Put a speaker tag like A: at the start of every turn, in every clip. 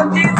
A: Thank you.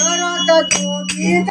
B: करत तो गीत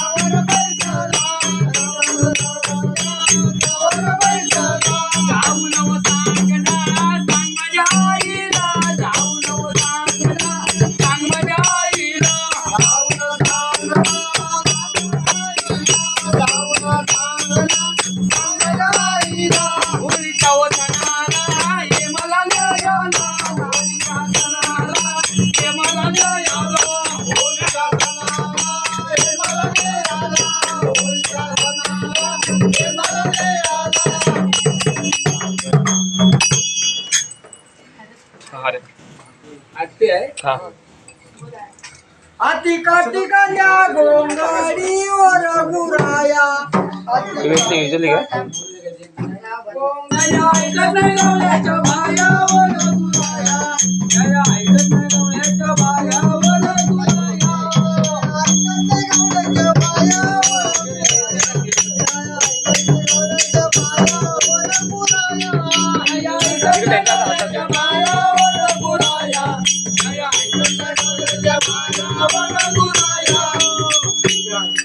B: ahora pensará.
A: आठवी आहे?
C: हा.
B: अति काटिकाच्या गुराया. तुम्ही इथे
C: का?
A: गोंगाड्या ऐकत नाही गवळ्याच्या बायावर गुराया. गया ऐकत नाही गवळ्याच्या बायावर गुराया.
B: ऐकत नाही गवळ्याच्या बाया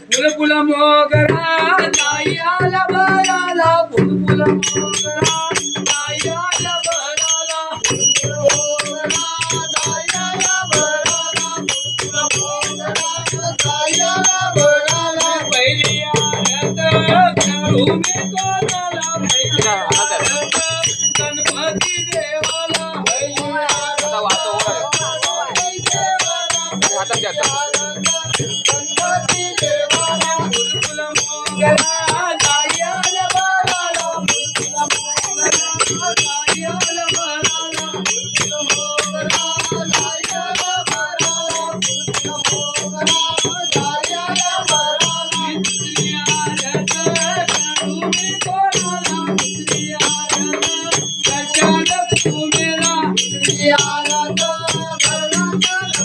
A: కుల కులమోగ
B: ప్రార్థన చేద్దాం Yeah.